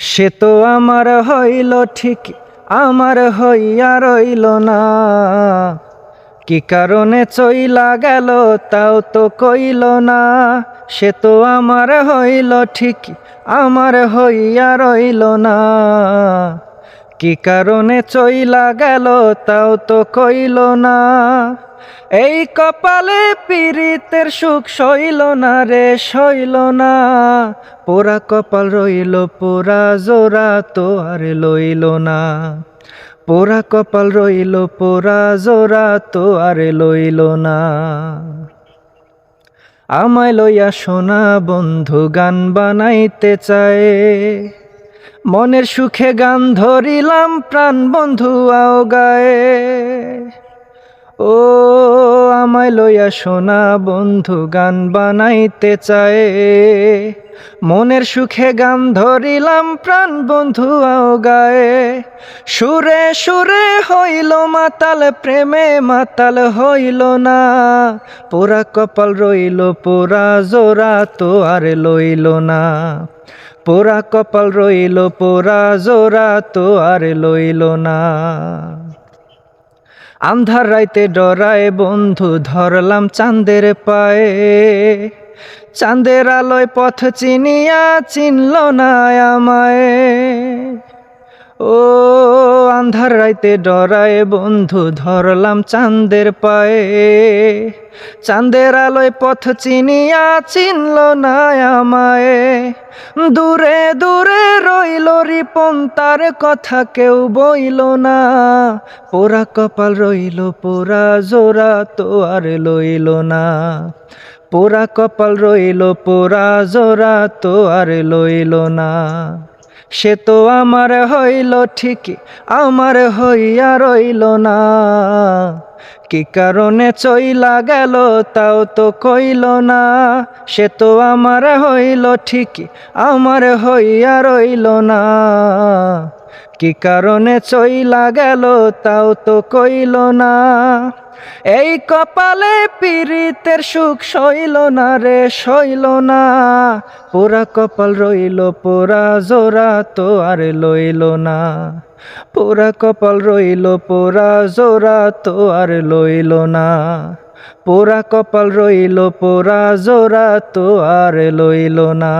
সে তো আমার হইল ঠিক, আমার হইয়া রইল না। কি কারণে চইলা গেল তাও তো কইল না। সে তো আমার হইল ঠিক, আমার হইয়া রইল না। কি কারণে চইলা গেল তাও তো কইল না। এই কপালে পীড়িতের সুখ সইল না রে, সইল না। পোড়া কপাল রইল, পোড়া জোড়া তো আর লইল না। পোড়া কপাল রইল, পোড়া জোড়া তো আর লইল না। আমায় লইয়া সোনা বন্ধু, গান বানাইতে চায়। মনের সুখে গান ধরিলাম, প্রাণ বন্ধু আও গায়ে ও আমায় লইয়া সোনা বন্ধু, গান বানাইতে চায়। মনের সুখে গান ধরিলাম, প্রাণ বন্ধু আও গায়ে। সুরে সুরে হইল মাতাল, প্রেমে মাতাল হইল না। পোড়া কপাল রইল, পোড়া জোড়া তো আর লইল না। পোড়া কপাল রইল, পোড়া জোড়া তো আর লইল না। আন্ধার রাইতে ডরায় বন্ধু, ধরলাম চাঁদের পায়ে। চাঁদের আলোয় পথ চিনিয়া চিনল না আমায়। ও আন্ধার রাইতে ডরায় বন্ধু ধরলাম চাঁদের পায়ে। চাঁদের আলোয় পথ চিনিয়া চিনল না আমায়। দূরে দূরে রইল রিপন, তার কথা কেউ বইল না। পোড়া কপাল রইল, পোড়া জোড়া তো আর লইল না। পোড়া কপাল রইল, পোড়া জোড়া তো আর লইল না। সে তো আমার হইল ঠিকই, আমার হইয়া রইল না। কি কারণে চইলা গেল তাও তো কইল না। সে তো আমার হইল ঠিকই, আমার হইয়া রইল না। কি কারণে চইলা গেল তাও তো কইল না। এই কপালে পীড়িতের সুখ সইল না রে, সইল না। পোড়া কপাল রইল, পোড়া জোড়া তো আর লইল না। পোড়া কপাল রইল, পোড়া জোড়া তো আর লইল না। পোড়া কপাল রইল, পোড়া জোড়া তো আর লইল না।